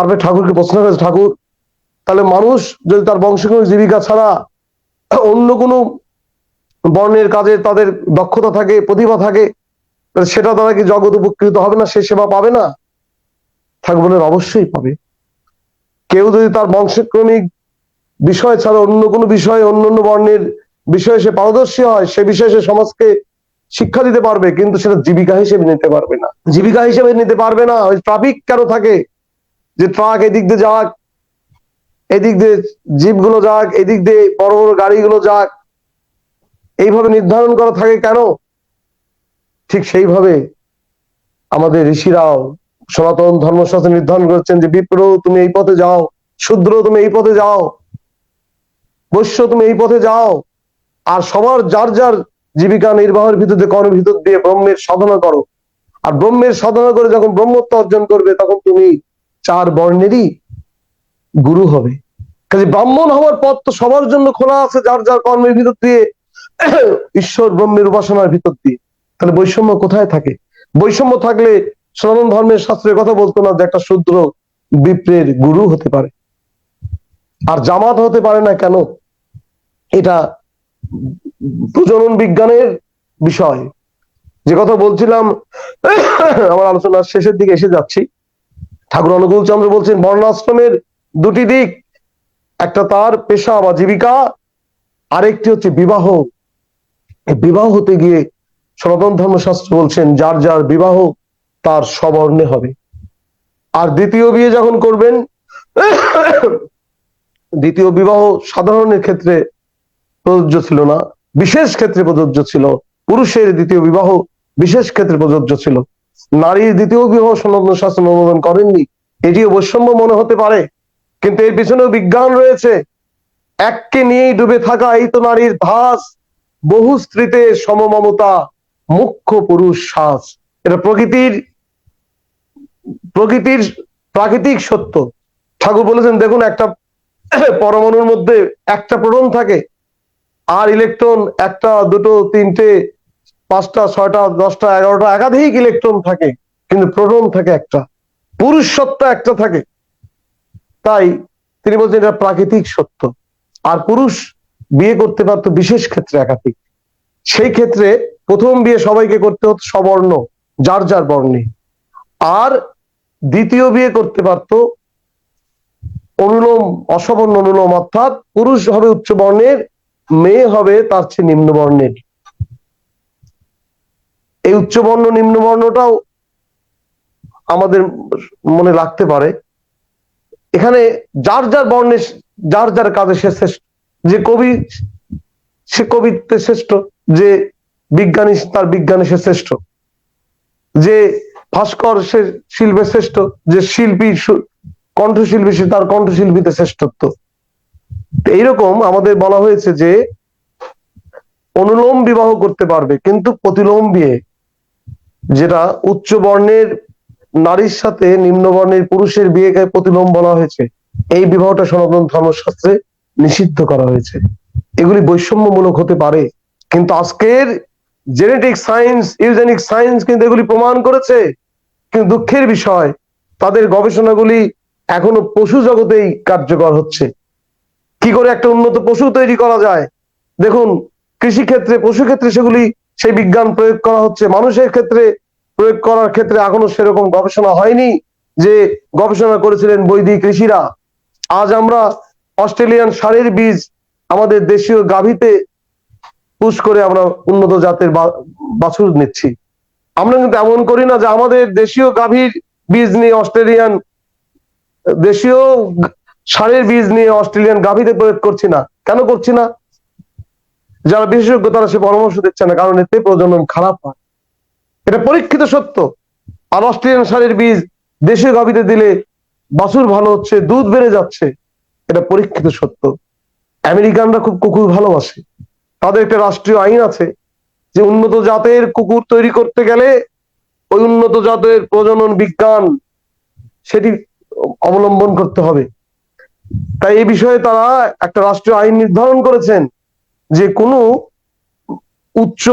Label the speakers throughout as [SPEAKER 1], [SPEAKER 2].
[SPEAKER 1] তারপরে ঠাকুরকে প্রশ্ন করেছে, ঠাকুর, তাহলে মানুষ যদি তার বংশক্রমিক জীবিকা ছাড়া অন্য কোনো বর্ণের কাজে তাদের দক্ষতা থাকে, প্রতিভা থাকে সেটা দ্বারা কি জগৎ উপকৃত হবে না? সে সেবা পাবে না? ঠাকুর বলেন অবশ্যই পাবে। কেউ যদি তার বংশক্রমিক বিষয় ছাড়া অন্য কোনো বিষয়ে, অন্য অন্য বর্ণের বিষয়ে সে পারদর্শী হয়, সে বিষয়ে সে সমাজকে শিক্ষা দিতে পারবে, কিন্তু সেটা জীবিকা হিসেবে নিতে পারবে না। জীবিকা হিসেবে নিতে পারবে না? ওই ট্রাফিক কেন থাকে? যে ট্রাক এদিক দিয়ে যাক, এদিক দিয়ে জিপগুলো যাক, এদিক দিয়ে বড় বড় গাড়িগুলো যাক, এইভাবে নির্ধারণ করা থাকে কেন? ঠিক সেইভাবে আমাদের ঋষিরাও সনাতন ধর্মশাস্ত্র নির্ধারণ করেছেন যে, বিপ্র, তুমি এই পথে যাও, শূদ্র, তুমি এই পথে যাও, বৈশ্য, তুমি এই পথে যাও, আর সবার যার যার জীবিকা নির্বাহের ভিতরে কর্মের ভিতর দিয়ে ব্রহ্মের সাধনা করো। আর ব্রহ্মের সাধনা করে যখন ব্রহ্মত্ব অর্জন করবে, তখন তুমি চার বর্ণেরই গুরু হবে। কাজে ব্রাহ্মণ হওয়ার পথ তো সবার জন্য খোলা আছে, যার যার কর্মের ভিতর দিয়ে, ঈশ্বর ব্রহ্মের উপাসনার ভিতর দিয়ে। তাহলে বৈষম্য কোথায় থাকে? বৈষম্য থাকলে সনাতন ধর্মের শাস্ত্রের কথা বলতো না যে একটা শূদ্র বিপ্রের গুরু হতে পারে। আর জামাত হতে পারে না কেন? এটা প্রজনন বিজ্ঞানের বিষয়। যে কথা বলছিলাম, আমার আলোচনার শেষের দিকে এসে যাচ্ছি। ঠাকুর অনুকূল চন্দ্র বলছেন, বর্ণাশ্রমের দুটি দিক, একটা তার পেশা বা জীবিকা, আরেকটি হচ্ছে বিবাহ। বিবাহ হতে গিয়ে সনাতন ধর্মশাস্ত্র বলছেন, যার যার বিবাহ, তার সবর্ণে হবে। আর দ্বিতীয় বিয়ে যখন করবেন, দ্বিতীয় বিবাহ সাধারণের ক্ষেত্রে প্রযোজ্য ছিল না, বিশেষ ক্ষেত্রে প্রযোজ্য ছিল, পুরুষের দ্বিতীয় বিবাহ বিশেষ ক্ষেত্রে প্রযোজ্য ছিল। নারীর দ্বিতীয় বিবাহ সনাতন শাস্ত্র অনুমোদন করেননি। এটিও বৈষম্য মনে হতে পারে। কিন্তু এর পিছনেও বিজ্ঞান রয়েছে। এককে নিয়েই ডুবে থাকা এই তো নারীর ধাস বহু স্ত্রীতে সমমমতা, মুখ্য পুরুষ শ্বাস এটা প্রকৃতির প্রকৃতির প্রাকৃতিক সত্য। ঠাকুর বলেছেন, দেখুন, একটা পরমাণুর মধ্যে একটা প্রোটন থাকে। আর ইলেকট্রন, একটা, দুটো, তিনটে পাঁচটা, ছয়টা, দশটা, এগারোটা একাধিক ইলেকট্রন থাকে, কিন্তু প্রোটন থাকে একটা। পুরুষ সত্তা একটা থাকে। তাই তিনি বলছেন এটা প্রাকৃতিক সত্য। আর পুরুষ বিয়ে করতে পারতো বিশেষ ক্ষেত্রে একাধিক। সেই ক্ষেত্রে প্রথম বিয়ে সবাইকে করতে হতো সবর্ণ, যার যার বর্ণে। আর দ্বিতীয় বিয়ে করতে পারতো অনুলোম, অসবর্ণ অনুলোম অর্থাৎ পুরুষ হবে উচ্চ বর্ণের মেয়ে হবে তার চেয়ে নিম্ন বর্ণের এই উচ্চবর্ণ, নিম্নবর্ণটাও আমাদের মনে রাখতে পারে। এখানে যার যার বর্ণে যার যার কাজে সে শ্রেষ্ঠ, যে কবি সে কবিতে শ্রেষ্ঠ, যে বিজ্ঞানী তার বিজ্ঞানে সে শ্রেষ্ঠ, যে ভাস্কর সে শিল্পে শ্রেষ্ঠ, যে শিল্পী কণ্ঠশিল্পী সে তার কণ্ঠশিল্পীতে শ্রেষ্ঠত্ব। এইরকম আমাদের বলা হয়েছে যে অনুলোম বিবাহ করতে পারবে, কিন্তু প্রতিলোম বিয়ে যেটা উচ্চ বর্ণের নারীর সাথে নিম্ন বর্ণের পুরুষের বিয়েকে প্রতিলোম বলা হয়েছে। এই বিবাহটা সনাতন ধর্মশাস্ত্রে নিষিদ্ধ করা হয়েছে। এগুলি বৈষম্যমূলক হতে পারে, কিন্তু আজকের জেনেটিক সায়েন্স ইউজেনিক সায়েন্স কিন্তু এগুলি প্রমাণ করেছে। কিন্তু দুঃখের বিষয়, তাদের গবেষণাগুলি এখনও পশু জগতেই কার্যকর হচ্ছে। কি করে একটা উন্নত পশু তৈরি করা যায়? দেখুন কৃষি ক্ষেত্রে পশু ক্ষেত্রে সেগুলি সেই বিজ্ঞান প্রয়োগ করা হচ্ছে। মানুষের ক্ষেত্রে প্রয়োগ করার ক্ষেত্রে এখনও সেরকম গবেষণা হয়নি যে গবেষণা করেছিলেন বৈদিক ঋষিরা। আজ আমরা অস্ট্রেলিয়ান সারের বীজ আমাদের দেশীয় গাভীতে পুশ করে আমরা উন্নত জাতের বাছুর নিচ্ছি। আমরা কিন্তু এমন করি না যে আমাদের দেশীয় গাভীর বীজ নিয়ে অস্ট্রেলিয়ান, দেশীয় সারের বীজ নিয়ে অস্ট্রেলিয়ান গাভীতে প্রয়োগ করছি না। কেন করছি না? যারা বিশেষজ্ঞ তারা সে পরামর্শ দিচ্ছে না, কারণ এতে প্রজনন খারাপ হয়। এটা পরীক্ষিত সত্য। আর অস্ট্রেলিয়ান সারের বীজ দেশীয় গাভীতে দিলে বাছুর ভালো হচ্ছে, দুধ বেড়ে যাচ্ছে। এটা পরীক্ষিত সত্য। আমেরিকানরা খুব কুকুর ভালোবাসে। তাদের একটা রাষ্ট্রীয় আইন আছে যে উন্নত জাতের কুকুর তৈরি করতে গেলে ওই উন্নত জাতের প্রজনন বিজ্ঞান সেটি অবলম্বন করতে হবে। তাই এই বিষয়ে তারা একটা রাষ্ট্রীয় আইন নির্ধারণ করেছেন যে কোনো উচ্চ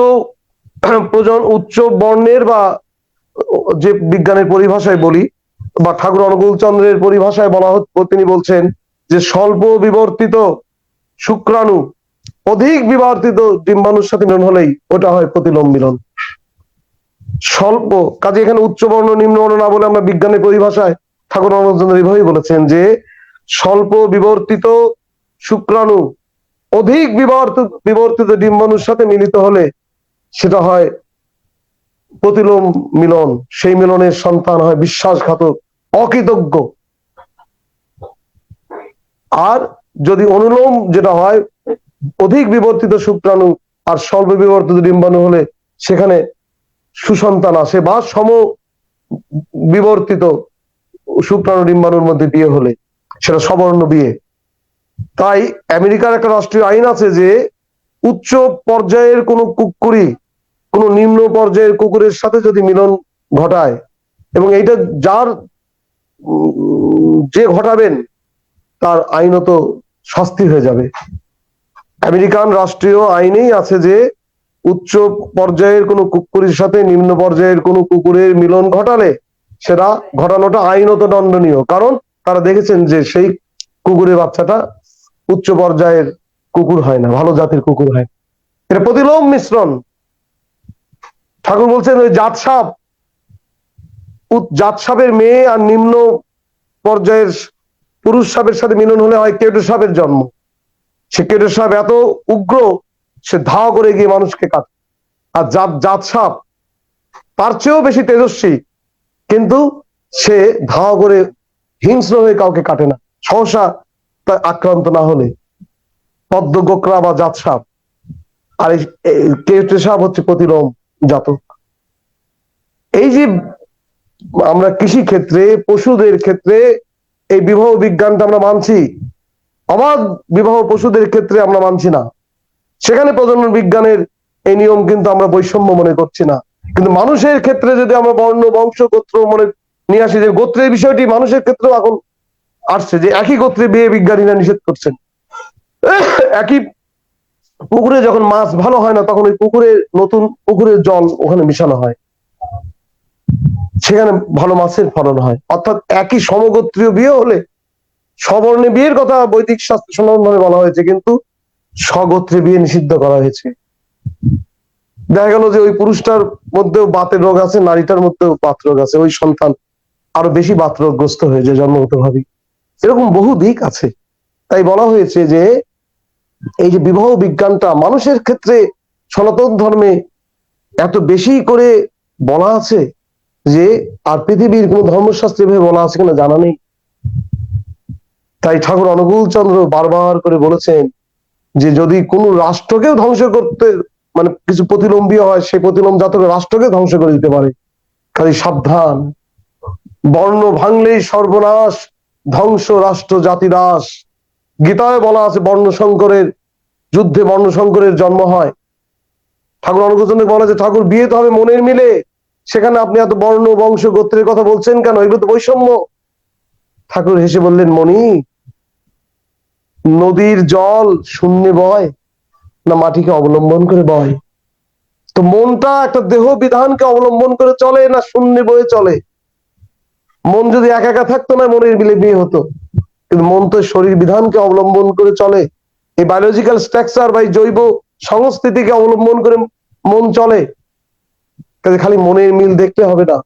[SPEAKER 1] প্রজন উচ্চ বর্ণের বা যে বিজ্ঞানের পরিভাষায় বলি, বা ঠাকুর অনুকূল চন্দ্রের পরিভাষায় বলা তিনি বলছেন যে স্বল্প বিবর্তিত শুক্রাণু অধিক বিবর্তিত ডিম্বাণুর সাথে মিলন হলেই ওটা হয় প্রতিলোম মিলন। স্বল্প, কাজে এখানে উচ্চবর্ণ নিম্নবর্ণ না বলে আমরা বিজ্ঞানের পরিভাষায় ঠাকুর অনুকূল চন্দ্র এইভাবেই বলেছেন যে স্বল্প বিবর্তিত শুক্রাণু অধিক বিবর্তিত বিবর্তিত ডিম্বাণুর সাথে মিলিত হলে সেটা হয় প্রতিলোম মিলন। সেই মিলনের সন্তান হয় বিশ্বাসঘাতক, অকৃতজ্ঞ। আর যদি অনুলোম যেটা হয়, অধিক বিবর্তিত শুক্রাণু আর স্বল্প বিবর্তিত ডিম্বাণু হলে সেখানে সুসন্তান আসে বা সম বিবর্তিত শুক্রাণু ডিম্বাণুর মধ্যে বিয়ে হলে, সেটা সবর্ণ বিয়ে। তাই আমেরিকার একটা রাষ্ট্রীয় আইন আছে যে, উচ্চ পর্যায়ের কোনো কুকুরি কোন নিম্ন পর্যায়ের কুকুরের সাথে যদি মিলন ঘটায় এবং এইটা যার যে ঘটাবেন, তার আইনত শাস্তি হয়ে যাবে। আমেরিকান রাষ্ট্রীয় আইনেই আছে যে, উচ্চ পর্যায়ের কোনো কুকুরের সাথে নিম্ন পর্যায়ের কোনো কুকুরের মিলন ঘটালে সেটা ঘটানোটা আইনত দণ্ডনীয়। কারণ তারা দেখেছেন যে সেই কুকুরের বাচ্চাটা উচ্চ পর্যায়ের কুকুর হয় না, ভালো জাতের কুকুর হয় এটা প্রতিলোম মিশ্রণ। ঠাকুর বলছেন, ওই জাত সাপ জাত সাপের মেয়ে আর নিম্ন পর্যায়ের পুরুষ সাপের সাথে মিলন হলে হয় কেটু সাপের জন্ম। সে কেটু সাপ এত উগ্র, সে ধাওয়া করে গিয়ে মানুষকে কাটে। আর জাত জাত সাপ, তার চেয়েও বেশি তেজস্বী, কিন্তু সে ধাওয়া করে হিংস্র হয়ে কাউকে কাটে না। সহসা তা আক্রান্ত না হলে। পদ্ম গোকরা বা জাত সাপ। আর এই কেটু সাপ হচ্ছে প্রতিলোম জাতক। এই যে আমরা কৃষি ক্ষেত্রে, পশুদের ক্ষেত্রে এই বিবাহ বিজ্ঞানটা আমরা মানছি, অবাধ বিবাহ পশুদের ক্ষেত্রে আমরা মানছি না। সেখানে প্রজনন বিজ্ঞানের এই নিয়ম কিন্তু আমরা বৈষম্য মনে করছি না। কিন্তু মানুষের ক্ষেত্রে যদি আমরা বর্ণ, বংশ, গোত্র মনে নিয়ে আসি, যে গোত্রের বিষয়টি মানুষের ক্ষেত্রেও এখন আসছে, যে একই গোত্রে বিয়ে বিজ্ঞানীরা নিষেধ করছেন। একই পুকুরে যখন মাছ ভালো হয় না, তখন ওই পুকুরে নতুন পুকুরের জল ওখানে মিশানো হয়। সেখানে ভালো মাছের ফলন হয়। অর্থাৎ একই সমগোত্রীয় বিয়ে হলে সবর্ণে বিয়ের কথা বৈদিক শাস্ত্র সনাতনভাবে বলা হয়েছে, কিন্তু স্বগোত্রে বিয়ে নিষিদ্ধ করা হয়েছে। দেখা গেল যে ওই পুরুষটার মধ্যেও বাতের রোগ আছে, নারীটার মধ্যেও বাত রোগ আছে। ওই সন্তান আরও বেশি বাত রোগগ্রস্ত হয়ে যায় জন্মগত ভাবে এরকম বহু দিক আছে। তাই বলা হয়েছে যে এই যে বিবাহ বিজ্ঞানটা মানুষের ক্ষেত্রে সনাতন ধর্মে এত বেশি করে বলা আছে যে আর পৃথিবীর কোন ধর্মশাস্ত্রে এভাবে বলা আছে কিনা জানা নেই। তাই ঠাকুর অনুকূল চন্দ্র বারবার করে বলেছেন যে যদি কোন রাষ্ট্রকেও ধ্বংস করতে মানে কিছু প্রতিলম্বী হয় সেই প্রতিলম্ব জাতক রাষ্ট্রকে ধ্বংস করে দিতে পারে। খালি সাবধান। বর্ণ ভাঙলেই সর্বনাশ, ধ্বংস রাষ্ট্র জাতি দাস গীতায় বলা আছে বর্ণ সংকরের যুদ্ধে বর্ণ সংকরের জন্ম হয়। ঠাকুর অনুকূল বলা যে ঠাকুর, বিয়ে তো হবে মনের মিলে। সেখানে আপনি এত বর্ণ, বংশ, গোত্রের কথা বলছেন কেন? এগুলো তো বৈষম্য। ঠাকুর হেসে বললেন, মণি, নদীর জল শূন্যে বয় না মাটিকে অবলম্বন করে বয়? তো মনটা একটা দেহ বিধানকে অবলম্বন করে চলে না শূন্যে বয়ে চলে? মন যদি একা একা থাকতো না, মনের মিলে বিয়ে হতো। কিন্তু মন তো শরীর বিধানকে অবলম্বন করে চলে। এই বায়োলজিক্যাল স্ট্রাকচার বা জৈব সংস্কৃতিকে অবলম্বন করে মন চলে। কাজে খালি মনের মিল দেখলে হবে না।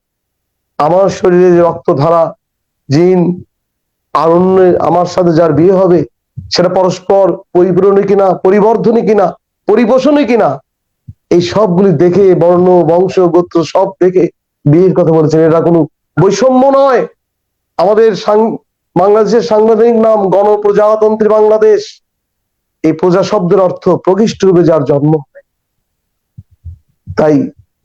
[SPEAKER 1] আমার শরীরে যে রক্তধারা, জিন আর আমার সাথে যার বিয়ে হবে, সেটা পরস্পর পরিপূরণী কিনা, পরিবর্ধনী কিনা, পরিপোষণী কিনা, এই সবগুলি দেখে বর্ণ, বংশ, গোত্র সব দেখে বিয়ের কথা বলেছেন। এটা কোনো বৈষম্য নয়। আমাদের বাংলাদেশের সাংবিধানিক নাম গণপ্রজাতন্ত্রী বাংলাদেশ। এই প্রজা শব্দের অর্থ প্রকৃষ্ট রূপে যার জন্ম তাই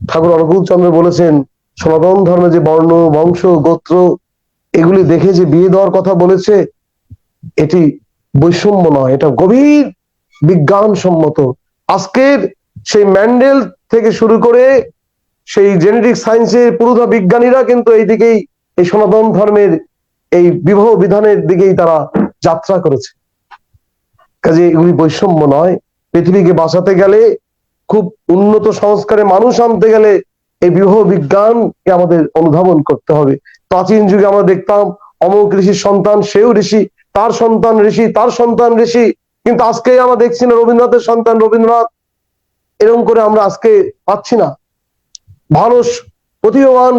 [SPEAKER 1] ঠাকুর অনুকূল চন্দ্র বলেছেন, সনাতন ধর্মে যে বর্ণ, বংশ, গোত্র, এগুলি দেখে যে বিয়ে দেওয়ার কথা বলেছে, এটি বৈষম্য নয়, এটা গভীর বিজ্ঞানসম্মত। আজকের সেই ম্যান্ডেল থেকে শুরু করে সেই জেনেটিক সায়েন্সের পুরোধা বিজ্ঞানীরা কিন্তু এই দিকেই এই সনাতন ধর্মের এই বিবাহ বিধানের দিকেই তারা যাত্রা করেছে। কাজে এগুলি বৈষম্য নয়। পৃথিবীকে বাঁচাতে গেলে, খুব উন্নত সংস্কারে মানুষ আনতে গেলে এই বিবাহ বিজ্ঞানকে আমাদের অনুধাবন করতে হবে। প্রাচীন যুগে আমরা দেখতাম অমুক ঋষির সন্তান, সেও ঋষি, তার সন্তান ঋষি, তার সন্তান ঋষি। কিন্তু আজকে আমরা দেখছি না রবীন্দ্রনাথের সন্তান রবীন্দ্রনাথ। এরকম করে আমরা আজকে পাচ্ছি না। ভালো প্রতিভাবান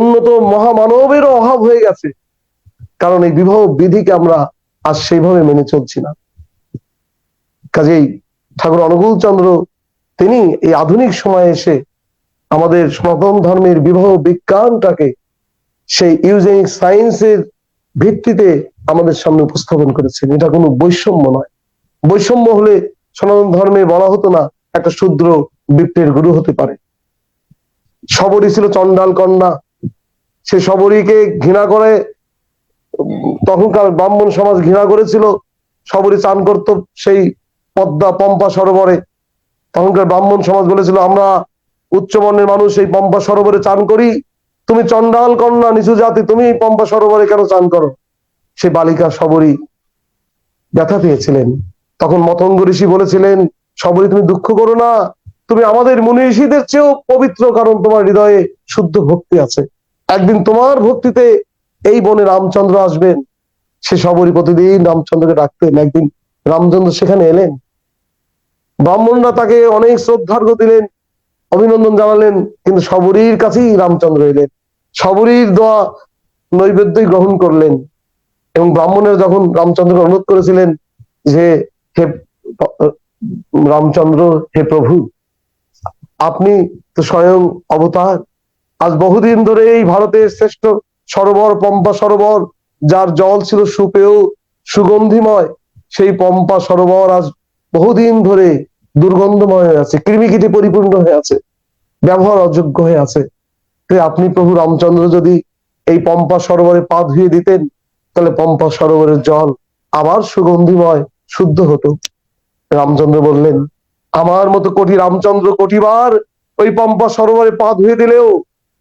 [SPEAKER 1] উন্নত মহামানবেরও অভাব হয়ে গেছে। কারণ এই বিবাহ বিধিকে আমরা আজ সেইভাবে মেনে চলছি না। কাজেই ঠাকুর অনুকূল চন্দ্র, তিনি এই আধুনিক সময়ে এসে আমাদের সনাতন ধর্মের বিবাহ বিজ্ঞানটাকে সেই ইউজেনিক সায়েন্সের ভিত্তিতে আমাদের সামনে উপস্থাপন করেছেন। এটা কোনো বৈষম্য নয়। বৈষম্য হলে সনাতন ধর্মে বলা হতো না, একটা শূদ্র বিপ্রের গুরু হতে পারে। সবরী ছিল চন্ডাল কন্যা। সে সবরীকে ঘৃণা করে তখনকার ব্রাহ্মণ সমাজ ঘৃণা করেছিল সবরী চান করত সেই পদ্মা পম্পা সরোবরে। তখনকার ব্রাহ্মণ সমাজ বলেছিল, আমরা উচ্চবর্ণের মানুষ, এই পম্পা সরোবরে চান করি। তুমি চন্ডাল কন্যা, নিচু জাতি, তুমি এই পম্পা সরোবরে কেন চান করো? সে বালিকা সবরী ব্যথা পেয়েছিলেন। তখন মতঙ্গ ঋষি বলেছিলেন সবরী তুমি দুঃখ করো না। তুমি আমাদের মুনি ঋষিদের চেয়েও পবিত্র, কারণ তোমার হৃদয়ে শুদ্ধ ভক্তি আছে। একদিন তোমার ভক্তিতে এই বনে রামচন্দ্র আসবেন। সে সবরই প্রতিদিন রামচন্দ্রকে ডাকতেন। একদিন রামচন্দ্র সেখানে এলেন। ব্রাহ্মণরা তাকে অনেক শ্রদ্ধার্ঘ দিলেন, অভিনন্দন জানালেন, কিন্তু সবরীর কাছেই রামচন্দ্র এলেন। সবরীর দোয়া নৈবেদ্যই গ্রহণ করলেন এবং ব্রাহ্মণের যখন রামচন্দ্রকে অনুরোধ করেছিলেন যে, হে রামচন্দ্র, হে প্রভু, আপনি তো স্বয়ং অবতার। আজ বহুদিন ধরে এই ভারতের শ্রেষ্ঠ সরোবর, পম্পা সরোবর, যার জল ছিল সুপেয়, সুগন্ধিময়, সেই পম্পা সরোবর আজ বহুদিন ধরে দুর্গন্ধময় হয়ে আছে, কৃমিকীটে পরিপূর্ণ হয়ে আছে, ব্যবহার অযোগ্য হয়ে আছে। আপনি প্রভু রামচন্দ্র যদি এই পম্পা সরোবরে পা ধুয়ে দিতেন, তাহলে পম্পা সরোবরের জল আবার সুগন্ধিময়, শুদ্ধ হতো। রামচন্দ্র বললেন, আমার মতো কোটি রামচন্দ্র কোটিবার ওই পম্পা সরোবরে পা ধুয়ে দিলেও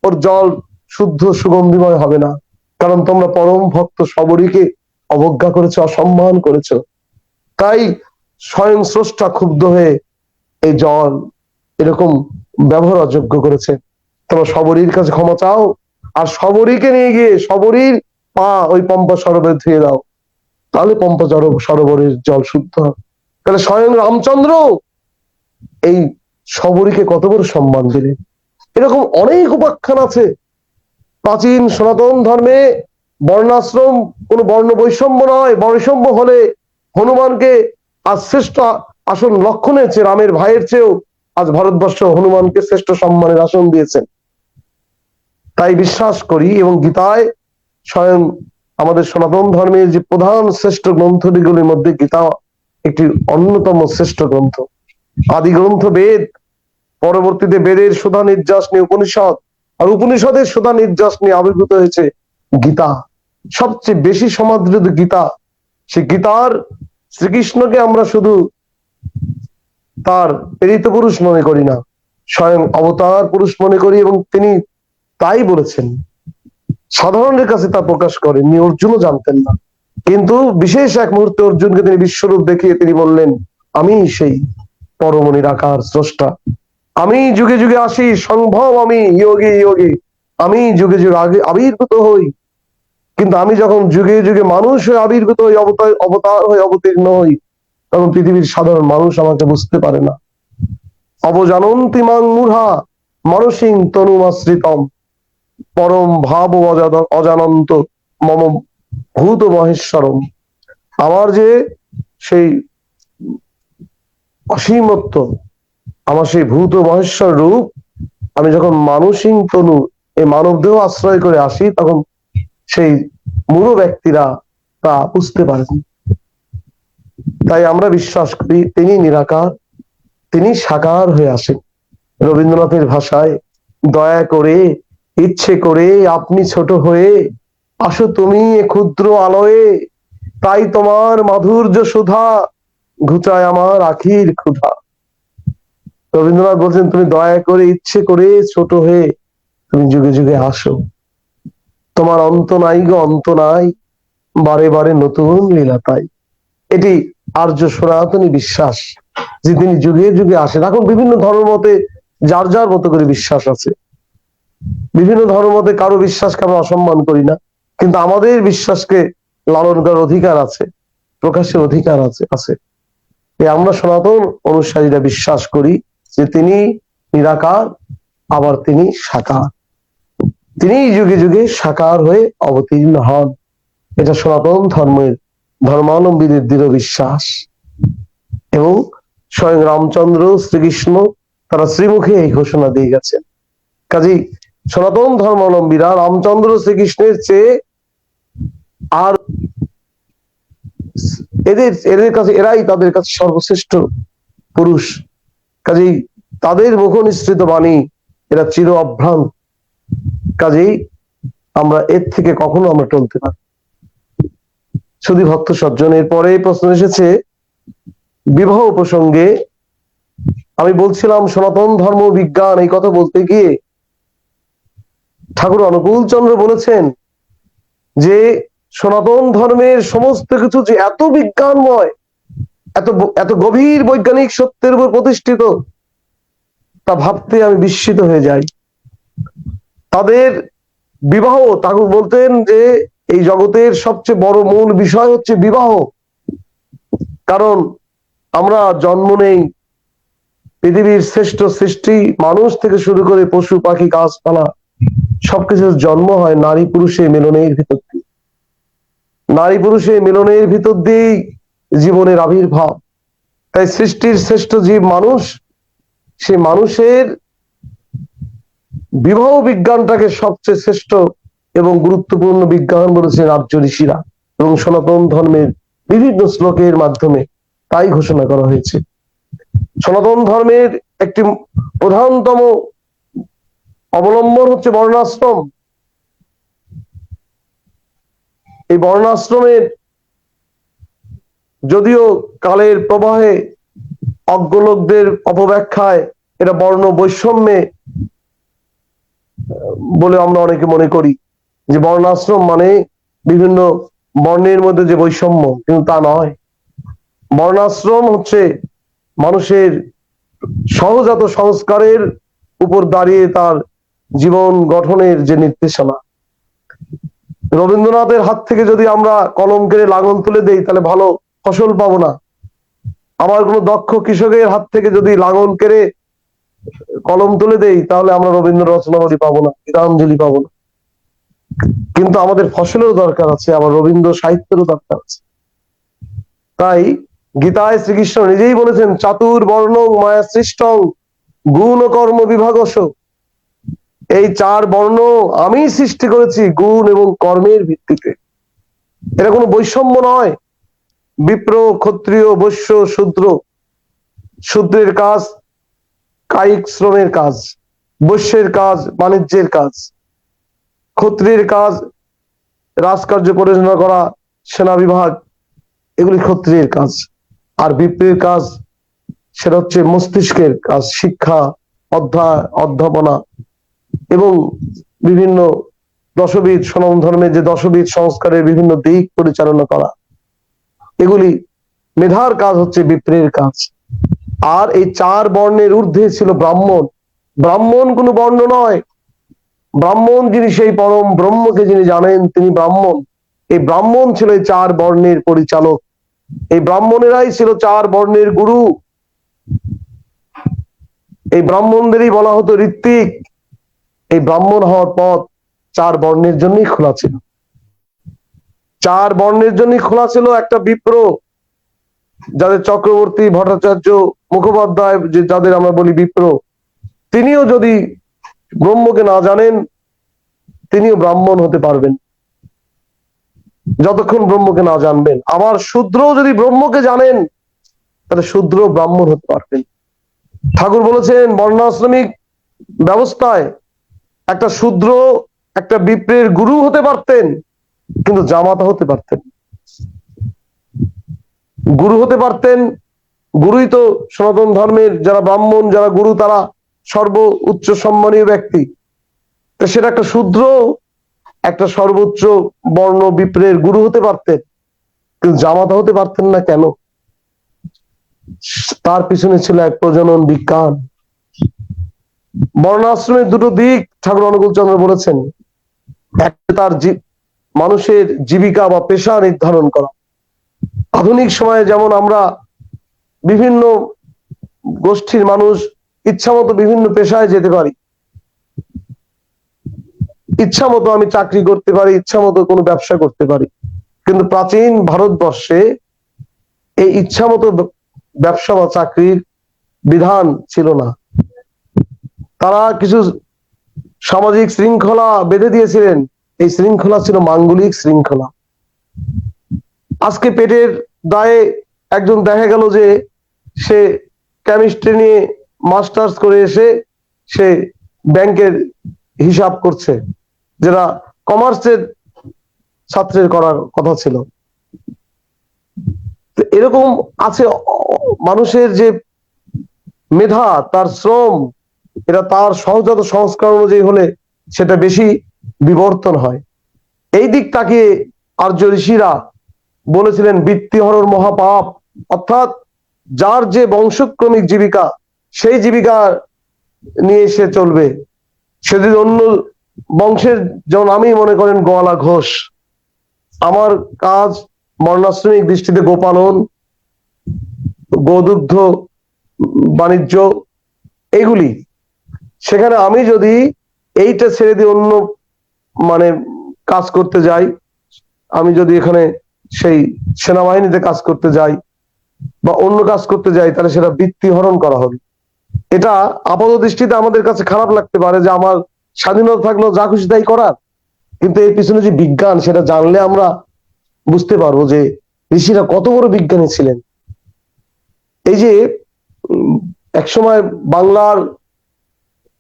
[SPEAKER 1] ওর জল শুদ্ধ সুগন্ধিময় হবে না। কারণ তোমরা পরম ভক্ত সবরীকে অবজ্ঞা করেছ, অসম্মান করেছ। তাই স্বয়ং স্রষ্টা ক্ষুব্ধ হয়ে এই জল এরকম ব্যবহার অযোগ্য করেছে। তোমরা সবরীর কাছে ক্ষমা চাও আর সবরীকে নিয়ে গিয়ে সবরীর পা ওই পম্পা সরোবরে ধুয়ে দাও। তাহলে পম্পা সরোবরের জল শুদ্ধ তাহলে স্বয়ং রামচন্দ্র এই সবরীকে কত বড় সম্মান দিলেন। এরকম অনেক উপাখ্যান আছে প্রাচীন সনাতন ধর্মে বর্ণাশ্রম কোন বর্ণ বৈষম্য নয়, বৈষম্য হলে হনুমানকে আজ শ্রেষ্ঠ আসন লক্ষণের চেয়ে রামের ভাইয়ের চেয়েও আজ ভারতবর্ষ হনুমানকে শ্রেষ্ঠ সম্মানের আসন দিয়েছেন তাই বিশ্বাস করি এবং গীতায় স্বয়ং আমাদের সনাতন ধর্মের যে প্রধান শ্রেষ্ঠ গ্রন্থগুলির মধ্যে গীতা একটি অন্যতম শ্রেষ্ঠ গ্রন্থ। আদি গ্রন্থ বেদ, পরবর্তীতে বেদের সুধা নির্যাস নিয়ে উপনিষদ আর উপনিষদের সুধা নির্যাস নিয়ে আবির্ভূত হয়েছে গীতা। সবচেয়ে বেশি সমাদৃত গীতা, সে গীতার শ্রীকৃষ্ণকে আমরা শুধু তার প্রেরিত পুরুষ মনে করি না, স্বয়ং অবতার পুরুষ মনে করি এবং তিনি তাই বলেছেন। সাধারণের কাছে তা প্রকাশ করেননি, অর্জুনও জানতেন না। কিন্তু বিশেষ এক মুহূর্তে অর্জুনকে তিনি বিশ্বরূপ দেখিয়ে তিনি বললেন আমি সেই পরমনির আকার স্রষ্টা। আমি যুগে যুগে আসি, সম্ভব আমি যোগী যোগী আমি যুগে যুগে আগে আবির্ভূত হই। কিন্তু আমি যখন যুগে যুগে মানুষ হয়ে আবির্ভূত হই, অবতার অবতার হয়ে অবতীর্ণ হই, তখন পৃথিবীর সাধারণ মানুষ আমাকে বুঝতে পারে না। অবজানন্তি মাং মূঢ়া মনসিং তনুমাশ্রিতম। পরম ভাব অজানন্ত, মম ভূত মহেশ্বরম। আমার যে সেই অসীমত্ব আমার সেই ভূত মহেশ্বর রূপ, আমি যখন মানসিং তনু এই মানব দেহ আশ্রয় করে আসি, তখন সেই মূঢ় ব্যক্তিরা তা বুঝতে পারেন। তাই আমরা বিশ্বাস করি তিনি নিরাকার, তিনি সাকার হয়ে আসেন। রবীন্দ্রনাথের ভাষায়, দয়া করে, ইচ্ছে করে আপনি ছোট হয়ে আসো তুমি ক্ষুদ্র আলোয়ে, তাই তোমার মাধুর্য সুধা, ঘুচায় আমার আখির ক্ষুধা। রবীন্দ্রনাথ বলছেন, তুমি দয়া করে, ইচ্ছে করে ছোট হয়ে তুমি যুগে যুগে আসো তোমার অন্ত নাই গো, অন্ত নাই, বারে বারে নতুন লীলা তাই। এটি আর্য সনাতনী বিশ্বাস, যে তিনি যুগে যুগে আসেন। এখন বিভিন্ন ধর্মমতে যার যার মতো করে বিশ্বাস আছে। বিভিন্ন ধর্মতে কারও বিশ্বাসকে আমরা অসম্মান করি না, কিন্তু আমাদের বিশ্বাসকে লালন করার অধিকার আছে, প্রকাশের অধিকার আছে আছে। আমরা সনাতন অনুসারীরা বিশ্বাস করি যে তিনি নিরাকার, আবার তিনি সাকার। তিনি যুগে যুগে সাকার হয়ে অবতীর্ণ হন। এটা সনাতন ধর্মের ধর্মাবলম্বীদের দৃঢ় বিশ্বাস। এবং স্বয়ং রামচন্দ্র শ্রীকৃষ্ণ তারা শ্রীমুখে এই ঘোষণা দিয়ে গেছেন। কাজেই সনাতন ধর্মাবলম্বীরা রামচন্দ্র শ্রীকৃষ্ণের চেয়ে আর এদের এদের কাছে, এরাই তাদের কাছে সর্বশ্রেষ্ঠ পুরুষ। কাজেই তাদের মুখ নিঃসৃত বাণী, এরা চির অভ্রান্ত। কাজেই আমরা এর থেকে কখনো আমরা টলতে পারি শুধু ভক্ত সজ্জনের পরে প্রশ্ন এসেছে, বিবাহ প্রসঙ্গে আমি বলছিলাম, সনাতন ধর্ম বিজ্ঞান, এই কথা বলতে গিয়ে ঠাকুর অনুকূল চন্দ্র বলেছেন যে সনাতন ধর্মের সমস্ত কিছু যে এত বিজ্ঞানময় এত এত গভীর বৈজ্ঞানিক সত্যের উপর প্রতিষ্ঠিত, তা ভাবতে আমি বিস্মিত হয়ে যাই। তাদের বিবাহ ঠাকুর বলতেন যে এই জগতের সবচেয়ে বড় মূল বিষয় হচ্ছে বিবাহ। কারণ আমরা জন্ম নেই, পৃথিবীর শ্রেষ্ঠ সৃষ্টি, মানুষ থেকে শুরু করে পশু, পাখি, গাছপালা, সবকিছুর জন্ম হয় নারী পুরুষের মিলনের ভিতর দিয়ে। নারী পুরুষের মিলনের ভিতর দিয়েই জীবনের আবির্ভাব। তাই সৃষ্টির শ্রেষ্ঠ জীব মানুষ, সে মানুষের বিবাহ বিজ্ঞানটাকে সবচেয়ে শ্রেষ্ঠ এবং গুরুত্বপূর্ণ বিজ্ঞান বলেছেন আর্য ঋষিরা এবং সনাতন ধর্মের বিভিন্ন শ্লোকের মাধ্যমে তাই ঘোষণা করা হয়েছে। সনাতন ধর্মের একটি প্রধানতম অবলম্বন হচ্ছে বর্ণাশ্রম। এই বর্ণাশ্রমের যদিও কালের প্রবাহে অজ্ঞলোকদের অপব্যাখ্যায় এটা বর্ণ বৈষম্যে বলে আমরা অনেকে মনে করি যে বর্ণাশ্রম মানে বিভিন্ন বর্ণের মধ্যে যে বৈষম্য, কিন্তু তা নয়। বর্ণাশ্রম হচ্ছে মানুষের সহজাত সংস্কারের উপর দাঁড়িয়ে তার জীবন গঠনের যে নির্দেশনা। রবীন্দ্রনাথের হাত থেকে যদি আমরা কলম কেড়ে লাঙল তুলে দেই, তাহলে ভালো ফসল পাবো না। আবার কোনো দক্ষ কৃষকের হাত থেকে যদি লাঙল কেড়ে কলম তুলে দেই, তাহলে আমরা রবীন্দ্র রচনাবলী পাবো না, গীতাঞ্জলি পাবো না। কিন্তু আমাদের ফসলেরও দরকার আছে আবার রবীন্দ্র সাহিত্যেরও দরকার আছে। তাই গীতায় শ্রীকৃষ্ণ নিজেই বলেছেন, চাতুর বর্ণ মায়া সৃষ্টং গুণ কর্ম বিভাগস এই চার বর্ণ আমি সৃষ্টি করেছি গুণ এবং কর্মের ভিত্তিতে। এটা কোনো বৈষম্য নয়। বিপ্র, ক্ষত্রিয়, বৈশ্য, শূদ্র। শূদ্রের কাজ কায়িক শ্রমের কাজ, বৈশ্যের কাজ বাণিজ্যের কাজ। ক্ষত্রিয়ের কাজ রাজকার্য পরিচালনা করা, সেনা বিভাগ, এগুলি ক্ষত্রিয়ের কাজ। আর বিপ্রের কাজ, সেটা হচ্ছে মস্তিষ্কের কাজ, শিক্ষা অধ্যায় অধ্যাপনা এবং বিভিন্ন দশবিধ সনাতন ধর্মের যে দশবিধ সংস্কারের বিভিন্ন দিক পরিচালনা করা। এগুলি মেধার কাজ হচ্ছে বিপ্রের কাজ। আর এই চার বর্ণের ঊর্ধ্বে ছিল ব্রাহ্মণ। ব্রাহ্মণ কোনো বর্ণ নয়। ব্রাহ্মণ যিনি সেই পরম ব্রহ্মকে যিনি জানেন, তিনি ব্রাহ্মণ। এই ব্রাহ্মণ ছিল এই চার বর্ণের পরিচালক। এই ব্রাহ্মণেরাই ছিল চার বর্ণের গুরু। এই ব্রাহ্মণদেরই বলা হতো ঋত্বিক। এই ব্রাহ্মণ হওয়ার পথ চার বর্ণের জন্যই খোলা ছিল। চার বর্ণের জন্যই খোলা ছিল একটা বিপ্র, যাদের চক্রবর্তী, ভট্টাচার্য, মুখোপাধ্যায়, যে যাদের আমরা বলি বিপ্র। তিনিও যদি ব্রহ্মকে না জানেন, তিনিও ব্রাহ্মণ হতে পারবেন। যতক্ষণ ব্রহ্মকে না জানবেন। আবার শূদ্র যদি ব্রহ্মকে জানেন, তাহলে শূদ্র ব্রাহ্মণ হতে পারবেন। ঠাকুর বলেছেন, বর্ণাশ্রমিক ব্যবস্থায় একটা শূদ্র, একটা বিপ্রের গুরু হতে পারতেন। কিন্তু জামাতা হতে পারতেন। গুরু হতে পারতেন, গুরুই তো সনাতন ধর্মের যারা ব্রাহ্মণ, যারা গুরু, তারা সর্ব উচ্চ সম্মানীয় ব্যক্তি। তো সেটা একটা শূদ্র, একটা সর্বোচ্চ বর্ণ বিপ্রের গুরু হতে পারতেন, কিন্তু জামাতা হতে পারতেন না কেন? তার পিছনে ছিল এক প্রজনন বিজ্ঞান। বর্ণাশ্রমের দুটো দিক ঠাকুর অনুকূল চন্দ্র বলেছেন। এক তার মানুষের জীবিকা বা পেশা নির্ধারণ করা। আধুনিক সময়ে যেমন আমরা বিভিন্ন গোষ্ঠীর মানুষ ইচ্ছামতো বিভিন্ন পেশায় যেতে পারি। ইচ্ছা মতো আমি চাকরি করতে পারি ইচ্ছা মতো কোনো ব্যবসা করতে পারি। কিন্তু প্রাচীন ভারতবর্ষে এই ইচ্ছা মতো ব্যবসা বা চাকরির বিধান ছিল না। তারা কিছু সামাজিক শৃঙ্খলা বেঁধে দিয়েছিলেন। এই শৃঙ্খলা ছিল মাঙ্গলিক শৃঙ্খলা। আজকে পেটের দায়ে একজন দেখা গেল যে সে কেমিস্ট্রি নিয়ে মাস্টার্স করে এসে সে ব্যাংকের হিসাব করছে, যেটা কমার্সের ছাত্রের করার কথা ছিল। এরকম আছে, মানুষের যে মেধা, তার শ্রম, এটা তার সহজাত সংস্কার অনুযায়ী হলে সেটা বেশি বিবর্তন হয়। এই দিক তাকে আর্য ঋষিরা বলেছিলেন বৃত্তিহরণ মহাপাপ। অর্থাৎ যার যে বংশক্রমিক জীবিকা, সেই জীবিকা নিয়ে সে চলবে। সে যদি অন্য বংশের, যেমন আমি মনে করেন, গোয়ালা ঘোষ। আমার কাজ বর্ণাশ্রমিক দৃষ্টিতে গোপালন গোদুগ্ধ, বাণিজ্য, এগুলি। সেখানে আমি যদি এইটা ছেড়ে দিয়ে অন্য মানে কাজ করতে যাই। আমি যদি এখানে সেই সেনাবাহিনীতে কাজ করতে যাই বা অন্য কাজ করতে যাই, তাহলে সেটা বৃত্তি হরণ করা হবে। এটা আপাত দৃষ্টিতে আমাদের কাছে খারাপ লাগতে পারে যে আমার স্বাধীনতা থাকলেও যা খুশি তাই করার। কিন্তু এর পিছনে যে বিজ্ঞান, সেটা জানলে আমরা বুঝতে পারব যে ঋষিরা কত বড় বিজ্ঞানী ছিলেন। এই যে একসময় বাংলার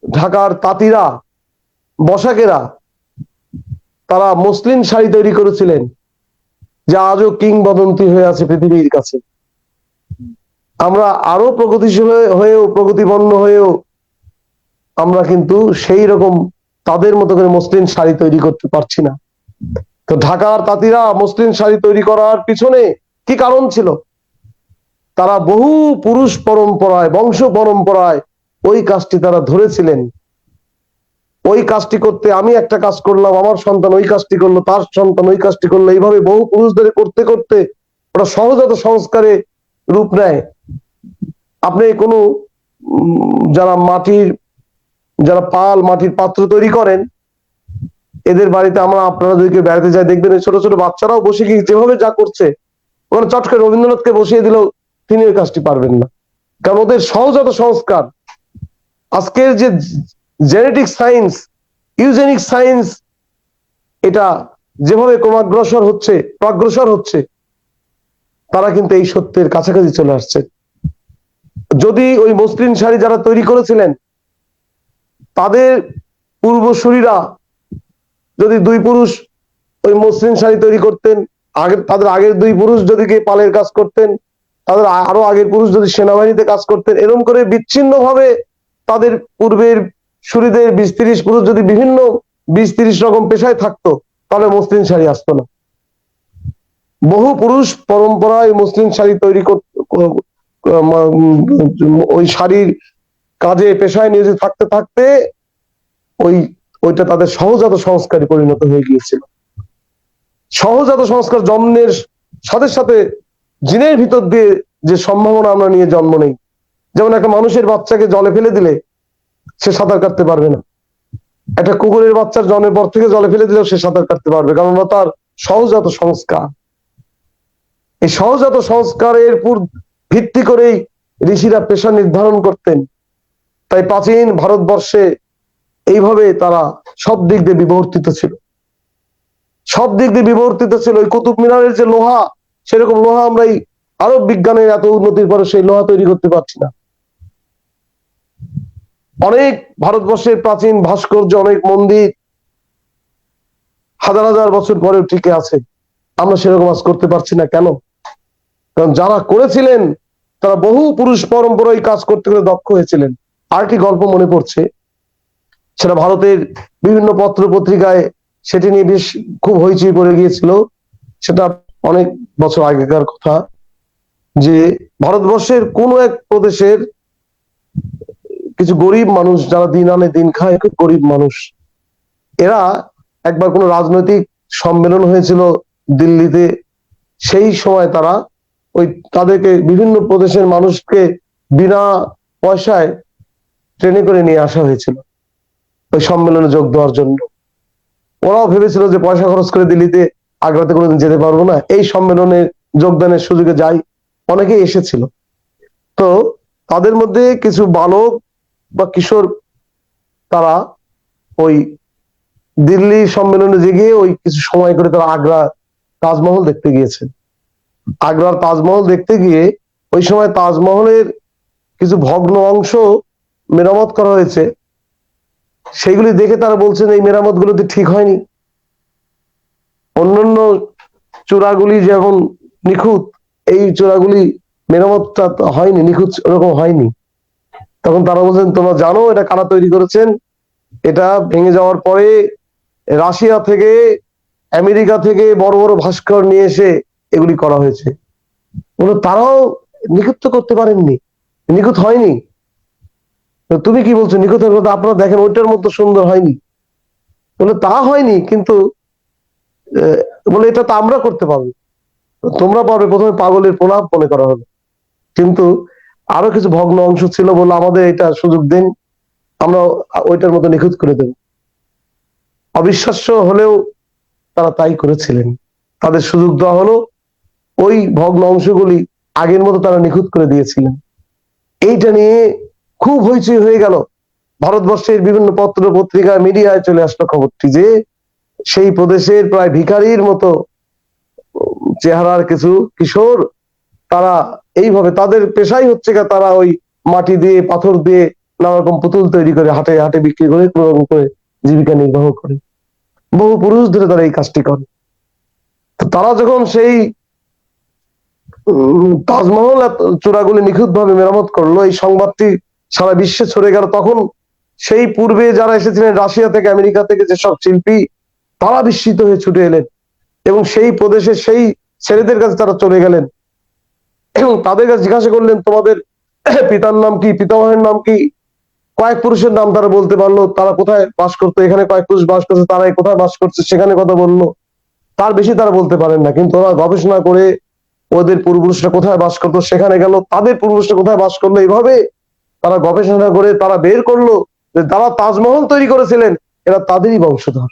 [SPEAKER 1] ঢাকার তাঁতিরা, বসাকেরা তারা মুসলিম শাড়ি তৈরি করেছিলেন, যা আজও কিংবদন্তি হয়ে আছে পৃথিবীর কাছে। আমরা আরও প্রগতিশীল হয়ে- হয়েও, প্রগতিপন্ন হয়েও আমরা কিন্তু সেই রকম তাদের মতো করে মুসলিম শাড়ি তৈরি করতে পারছি না। তো ঢাকার তাঁতিরা মুসলিম শাড়ি তৈরি করার পিছনে কি কারণ ছিল? তারা বহু পুরুষ পরম্পরায়, বংশ পরম্পরায় ওই কাজটি তারা ধরেছিলেন। ওই কাজটি করতে আমি একটা কাজ করলাম, আমার সন্তান ওই কাজটি করল, তার সন্তান ওই কাজটি করল। এইভাবে বহু পুরুষ ধরে করতে করতে ওটা সহজাত সংস্কারে রূপ নেয়। আপনি কোনো যারা মাটির, যারা পাল, মাটির পাত্র তৈরি করেন, এদের বাড়িতে আমরা আপনারা যদি বেড়াতে যাই দেখবেন ছোট ছোট বাচ্চারাও বসে গিয়ে যেভাবে যা করছে, ওখানে চট করে রবীন্দ্রনাথকে বসিয়ে দিলেও তিনি ওই কাজটি পারবেন না। কারণ ওদের সহজাত সংস্কার, আজকের যে জেনেটিক সায়েন্স ইউজেনিক সায়েন্স এটা যেভাবে ক্রমাগ্রসর হচ্ছে, প্রগ্রসর হচ্ছে, তারা কিন্তু এই সত্যের কাছাকাছি চলে আসছে। যদি ওই মসলিন শাড়ি যারা তৈরি করেছিলেন, তাদের পূর্বসূরীরা যদি দুই পুরুষ ওই মসলিন শাড়ি তৈরি করতেন, আগের, তাদের আগের দুই পুরুষ যদি গিয়ে পালের কাজ করতেন, তাদের আরও আগের পুরুষ যদি সেনাবাহিনীতে কাজ করতেন এরকম করে বিচ্ছিন্ন ভাবে তাদের পূর্বের সুরীদের বিশ তিরিশ পুরুষ যদি বিভিন্ন বিশ তিরিশ রকম পেশায় থাকতো, তাহলে মুসলিম শাড়ি আসতো না। বহু পুরুষ পরম্পরায় মুসলিম শাড়ি তৈরি ওই শাড়ির কাজে, পেশায় নিয়োজিত থাকতে থাকতে ওই, ওইটা তাদের সহজাত সংস্কারে পরিণত হয়ে গিয়েছিল। সহজাত সংস্কার জন্মের সাথে সাথে জিনের ভিতর দিয়ে যে সম্ভাবনা আমরা নিয়ে জন্ম নেই। যেমন একটা মানুষের বাচ্চাকে জলে ফেলে দিলে সে সাঁতার কাটতে পারবে না। একটা কুকুরের বাচ্চার জন্মের পর থেকে জলে ফেলে দিলেও সে সাঁতার কাটতে পারবে, কারণ তার সহজাত সংস্কার। এই সহজাত সংস্কারের ভিত্তি করেই ঋষিরা পেশা নির্ধারণ করতেন। তাই প্রাচীন ভারতবর্ষে এইভাবে তারা সব দিক দিয়ে বিবর্তিত ছিল। সব দিক দিয়ে বিবর্তিত ছিল। ওই কুতুব মিনারের যে লোহা, সেরকম লোহা আমরা এই আরব বিজ্ঞানের এত উন্নতির পরে সেই লোহা তৈরি করতে পারছি না। অনেক ভারতবর্ষের প্রাচীন ভাস্কর্য, অনেক মন্দির হাজার হাজার বছর পরেও টিকে আছে। আমরা সেরকম আজ করতে পারছি না কেন? কারণ যারা করেছিলেন, তারা বহু পুরুষ পরম্পরায় কাজ করতে গেলে দক্ষ হয়েছিলেন। আরেকটি গল্প মনে পড়ছে? সেটা ভারতের বিভিন্ন পত্র পত্রিকায় সেটি নিয়ে বেশ খুব হইচই করে গিয়েছিল। সেটা অনেক বছর আগেকার কথা যে ভারতবর্ষের কোন এক প্রদেশের কিছু গরিব মানুষ যারা দিন আনে, দিন খায়, খুব গরিব মানুষ। এরা একবার কোনো রাজনৈতিক সম্মেলন হয়েছিল দিল্লিতে, সেই সময় তারা ওই তাদেরকে বিভিন্ন প্রদেশের মানুষকে বিনা পয়সায় ট্রেনে করে নিয়ে আসা হয়েছিল, ওই সম্মেলনে যোগ দেওয়ার জন্য। ওরাও ভেবেছিল যে পয়সা খরচ করে দিল্লিতে আগ্রাতে কোনোদিন যেতে পারব না, এই সম্মেলনে যোগদানের সুযোগে যাই, অনেকেই এসেছিল। তো তাদের মধ্যে কিছু বালক বা কিশোর তারা ওই দিল্লি সম্মেলনে গিয়ে ওই কিছু সময় করে তারা আগ্রা তাজমহল দেখতে গিয়েছেন আগ্রার তাজমহল দেখতে গিয়ে ওই সময় তাজমহলের কিছু ভগ্ন অংশ মেরামত করা হয়েছে। সেইগুলি দেখে তারা বলছেন, এই মেরামত গুলোতে ঠিক হয়নি। অন্যান্য চূড়াগুলি যেমন নিখুঁত, এই চূড়াগুলি মেরামতটা হয়নি, নিখুঁত ওরকম হয়নি। তখন তারা বলছেন, তোমরা জানো এটা কারা তৈরি করেছেন? এটা ভেঙে যাওয়ার পরে রাশিয়া থেকে, আমেরিকা থেকে বড় বড় ভাস্কর নিয়ে এসে এগুলি করা হয়েছে। তারাও নিখুঁত করতে পারেননি। নিখুঁত হয়নি। তুমি কি বলছো নিখুঁতের কথা আপনারা দেখেন, ওইটার মতো সুন্দর হয়নি। বলে, তা হয়নি, কিন্তু বলে, এটা তো আমরা করতে পারব। তোমরা পারবে, প্রথমে পাগলের প্রলাপ মনে করা হবে। কিন্তু আরও কিছু ভগ্ন অংশ ছিল বলে আমাদের এটা সুযোগ দিন। আমরা ওইটার মতো নিখুঁত করে দেব। অবিশ্বাস্য হলেও তারা তাই করেছিলেন। তাদের সুযোগ দেওয়া হলো, ওই ভগ্ন অংশগুলি আগের মতো তারা নিখুঁত করে দিয়েছিলেন। এইটা নিয়ে খুব হইচই হয়ে গেল। ভারতবর্ষের বিভিন্ন পত্র, পত্রিকা, মিডিয়ায় চলে আসলো খবরটি যে, সেই প্রদেশের প্রায় ভিখারির মতো চেহারার কিছু কিশোর তারা এইভাবে তাদের পেশাই হচ্ছে তারা ওই মাটি দিয়ে, পাথর দিয়ে নানা রকম পুতুল তৈরি করে হাটে হাটে বিক্রি করে কোনো রকম করে জীবিকা নির্বাহ করে। বহু পুরুষ ধরে তারা এই কাজটি করে। তারা যখন সেই তাজমহল চূড়াগুলি নিখুঁত ভাবে মেরামত করল, এই সংবাদটি সারা বিশ্বে ছড়ে গেল, তখন সেই পূর্বে যারা এসেছিলেন রাশিয়া থেকে, আমেরিকা থেকে যেসব শিল্পী, তারা বিস্মিত হয়ে ছুটে এলেন এবং সেই প্রদেশে সেই ছেলেদের কাছে তারা চলে গেলেন। এবং তাদের কাছে জিজ্ঞাসা করলেন, তোমাদের পিতার নাম কি, পিতামহের নাম কি? কয়েক পুরুষের নাম তারা বলতে পারল, তারা কোথায় বাস করতো? এখানে কয়েক পুরুষ বাস করছে তারা কোথায় বাস করছে, সেখানে কথা বলল। তার বেশি তারা বলতে পারেন না, কিন্তু ওরা গবেষণা করে ওদের পূর্বপুরুষরা কোথায় বাস করতো, সেখানে গেল, তাদের পূর্বপুরুষরা কোথায় বাস করল এইভাবে তারা গবেষণা করে তারা বের করল যে যারা তাজমহল তৈরি করেছিলেন, এরা তাদেরই বংশধর।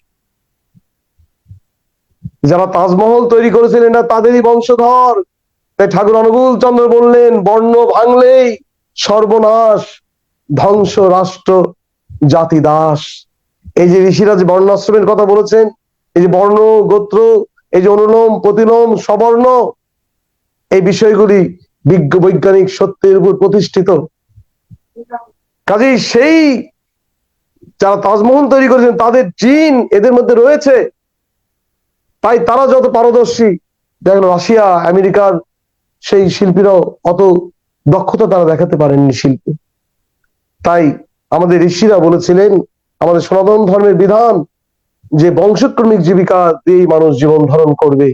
[SPEAKER 1] যারা তাজমহল তৈরি করেছিলেন, এরা তাদেরই বংশধর। তাই ঠাকুর অনুকূল চন্দ্র বললেন, বর্ণ ভাঙলেই সর্বনাশ, ধ্বংস রাষ্ট্র, জাতি দাস। এই যে ঋষিরা যে বর্ণাশ্রমের কথা বলেছেন, এই যে বর্ণ, গোত্র, এই যে অনুলোম, প্রতিলোম, সবর্ণ, এই বিষয়গুলি বিজ্ঞ বৈজ্ঞানিক সত্যের উপর প্রতিষ্ঠিত। কাজেই সেই যারা তাজমহল তৈরি করেছেন, তাদের জিন এদের মধ্যে রয়েছে। তাই তারা যত পারদর্শী, দেখেন রাশিয়া, আমেরিকার সেই শিল্পীরাও অত দক্ষতা তারা দেখাতে পারেননি শিল্পে। তাই আমাদের ঋষিরা বলেছিলেন, আমাদের সনাতন ধর্মের বিধান যে বংশক্রমিক জীবিকা দিয়েই মানুষ জীবন ধারণ করবে।